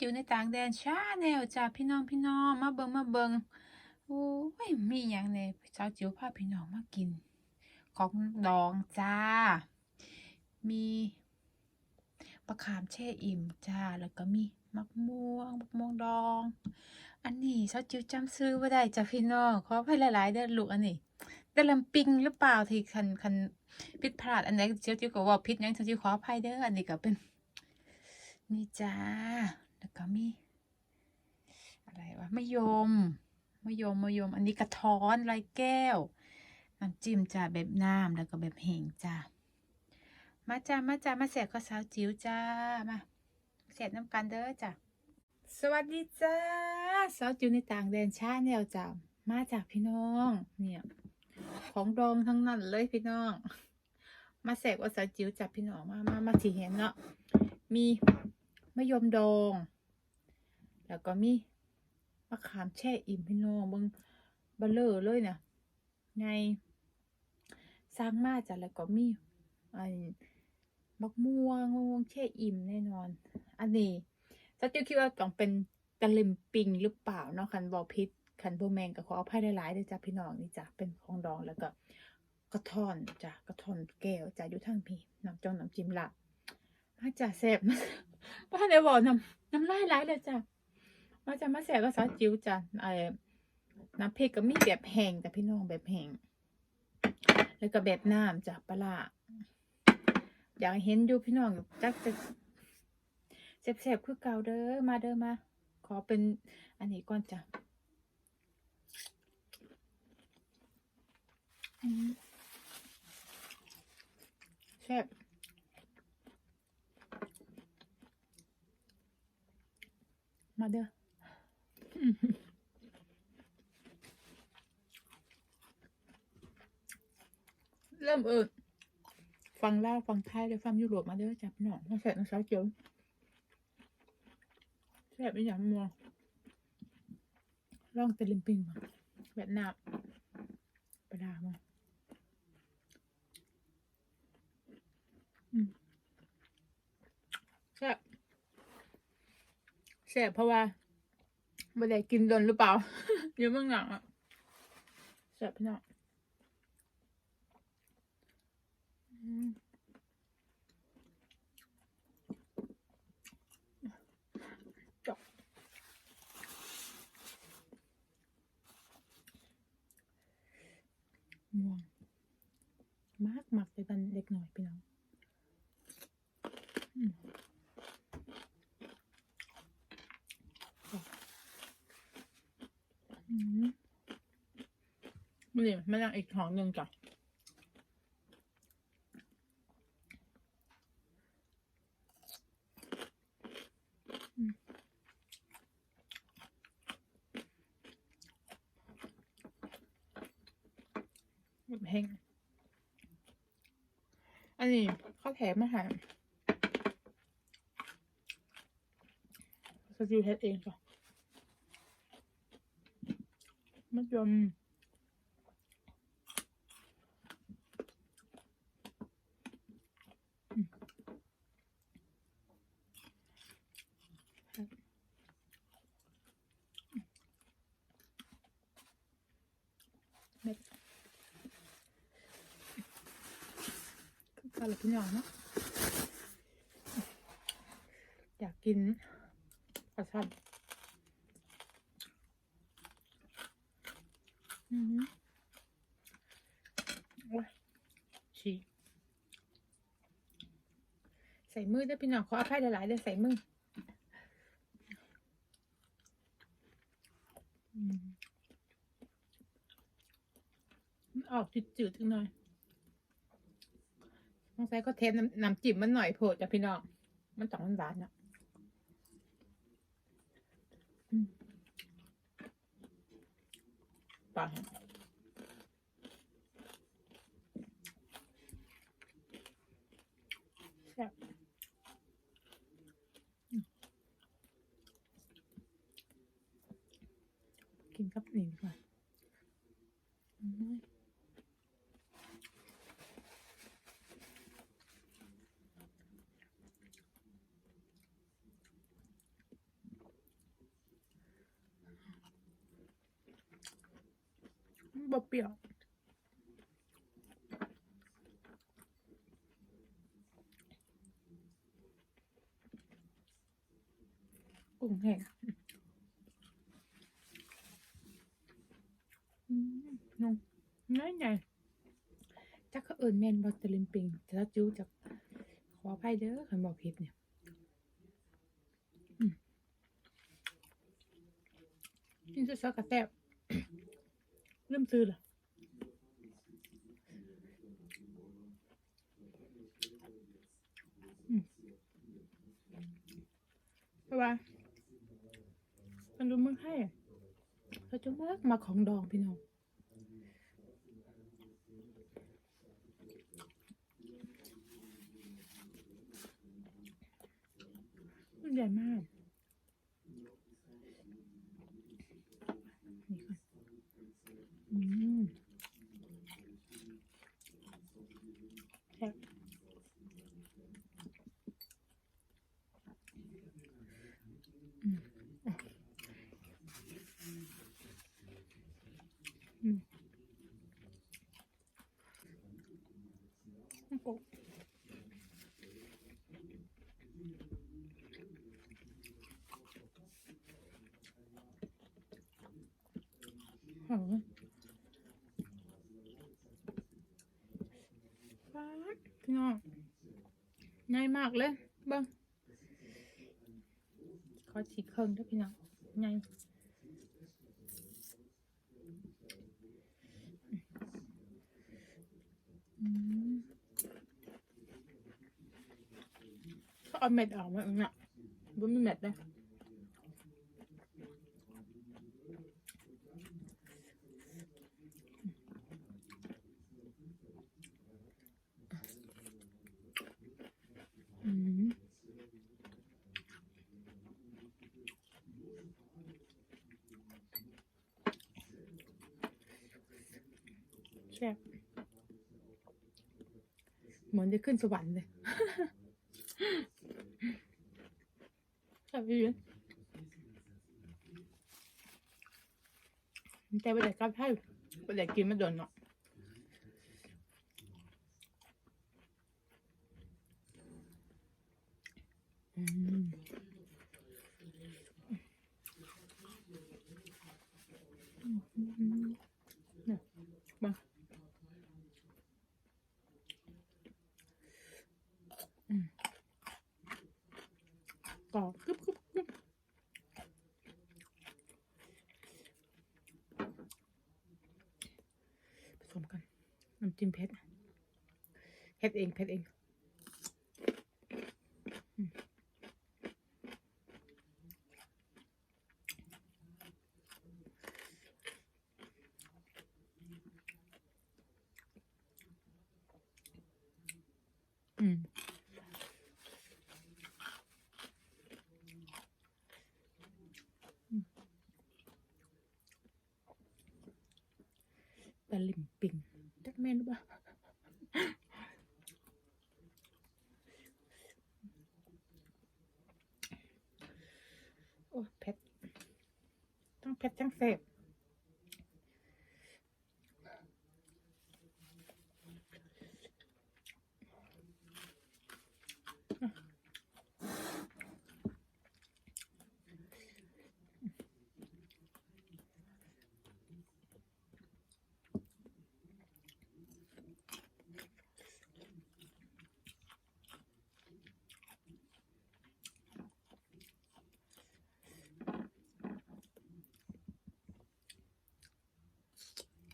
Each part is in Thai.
จิ๋วในต่างแดนชาแนลจ้าพี่น้องพี่น้องมาเบิงมาเบิงโอ้ยมีอย่างในสาวจิ๋วพาพี่น้องมากิน ของดองจ้า มีมะขามแช่อิ่มจ้าแล้วก็มีมะม่วงมะม่วงดอง อันนี้สาวจิ๋วจำซื้อว่าได้จ้าพี่น้องขอให้หลายๆเด้อลูกอันนี้แต่ลำปิงหรือเปล่าที่คันคันผิดพลาดอันไหนเจ้าจิ๋วก็ว่าผิดยังเจ้าจิ๋วขออภัยเด้ออันนี้ก็เป็น นี่จ้า แล้วก็มีอะไรวะมะยมมะยมมะยม อันนี้กระท้อนลายแก้วน้ำจิ้มจ้าแบบน้ำแล้วก็แบบแห้งจ้ามาจ้ามาจ้ามาแสกข้าวสาวจิ๋วจ้ามาแสกน้ำกันเด้อจ้าสวัสดีจ้าสาวจิ๋วในต่างแดนชาแนวจ้ามาจากพี่น้องเนี่ยของดองทั้งนั้นเลยพี่น้อง มาแสกว่าสาวจิ๋วจับพี่น้องมามามาที่เห็นเนาะมี มะยมดอง แล้วก็มีมะขามแช่อิ่มพี่น้องเบิ่งเบลเลอร์เลยเนี่ยไงสร้างมาจ้ะแล้วก็มีไอ้มักม่วงมะม่วงแช่อิ่มแน่นอน อันนี้สติวคิดว่าต้องเป็นตะลิมปิงหรือเปล่าเนาะคันบอพิษคันโบแมงก็ขออภัยหลายๆด้วยจ้ะพี่น้องนี่จ้ะเป็นของดองแล้วก็กระท่อนจ้ะกระท่อนแก้วจ้ะอยู่ทางพี่น้ำจ้องน้ำจิ้มละมาจ่าแสบ ป้าเดี๋ยบอกน้ำน้ำลายไหลเลยจ้ะมาจ่ามาแสบก็ซอสจิ๋วจ้ะไอ้น้ำพริกก็มีแบบแห้งแต่พี่น้องแบบแห้งแล้วก็แบบน้ำจ้ะปลาอยากเห็นอยู่พี่น้องจักจะแสบๆคือเก่าเด้อมาเด้อมา ขอเป็นอันนี้ก่อนจ้ะแซ่บ มาเด้อเริ่มเอิดฟังเล่าฟังไทยเลยฟังยุโรปมาเด้อจับหน่อยมาใส่น้ำซอสเจียวแซ่บอีหยังมัวลองตะลิมปิงมาแบบน้ำปลาดามาแซ่บ แสบเพราะว่าไม่ได้กินโดนหรือเปล่า เยอะมากหนังอะแสบพี่น้องอืมจบม่วงมากมากเลยตอนเด็กหน่อยพี่น้องอืม อืม นี่มันยังอีกของหนึ่งจ้ะมแบบแห้งอันนี้ข้าวแถมมาหาสกิลเทสเองจ้ะมะยม เม็ดคือกันละพี่น้องเนาะอยากกินปลาช่อนอืมโอ้ยฉีใส่มือได้พี่น้องขออภัยหลายๆเด้ใส่มืออืมมัน ออกจืดๆจังหน่อยสงสัยก็เทน้ำน้ำจิ้มมันหน่อยโผล่จ้ะพี่น้อง มันต้องมันหวานๆอะอืมปลาแห้งแซ่บกินกับนี่ดีกว่า อืมก็เปรี้ยวกุ้งแห้งนุ่มง่ายไงจักเขาเอิญแมนบอตเตลินปิงแต่ถ้าจูจากขออภัยเด้อคันบอกผิดเนี่ยอืมนี่จะซอกกระแตบ เริ่มซื้อเหรอเพราะว่ามันดูเมืองไทยอะเขาจะมากมาของดองพี่น้องมันใหญ่มาก นี่ค่ะอืมแซ่บอืมอืมโอ้โห หอมฟ้าดพี่น้องง่ายมากเลยเบิ้งขอฉีกเครื่องด้วยพี่น้องง่ายเขาเอาเม็ดออกมาเนี่ยบ่มีเม็ดเลย อืมแซ่บเหมือนจะขึ้นสวรรค์เลยแซ่บดีแต่ไปแต่กับไทยไปแต่กินไม่โดนเนาะอืมเนี่ยมาอืมต่อกรึบกรึบกรึบผสมกัน น้ำจิ้ มเผ็ดเผ็ดเองเผ็ดเองอืมอืมอืมตะลิมปิง จักแม่นหรือเปล่า โอ้เผ็ดทั้งเผ็ดทั้งเสพ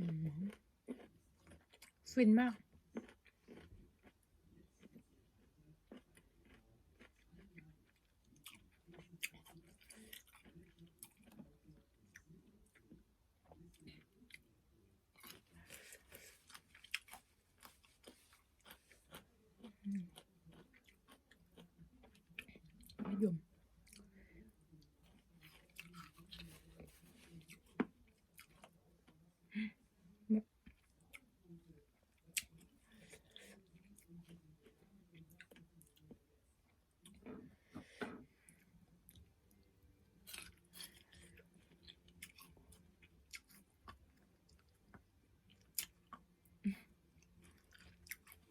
อืม ฟินมาก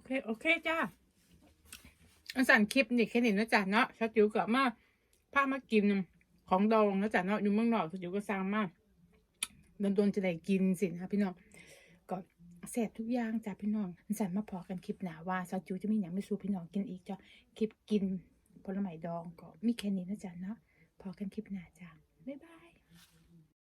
เคโอเคจ้าอันสั่นคลิปนี่แค่นี้นะจ๊ะเนาะชาจิ๋วกลับมาพามากินของดองนะจ๊ะเนาะอยู่เมืองนอกชาจิ๋วก็สั่งมาโดนๆจะได้กินสินะพี่น้องก็แซ่บทุกอย่างจ้ะพี่น้องอันสั่นมาพอกันคลิปหนาว่าชาจิ๋วจะมีอย่างไม่สู้พี่น้องกินอีกจ้ะคลิปกินผลไม้ดองก็มีแค่นี้นะจ๊ะเนาะพอกันคลิปหนาจ้ะบ๊ายบาย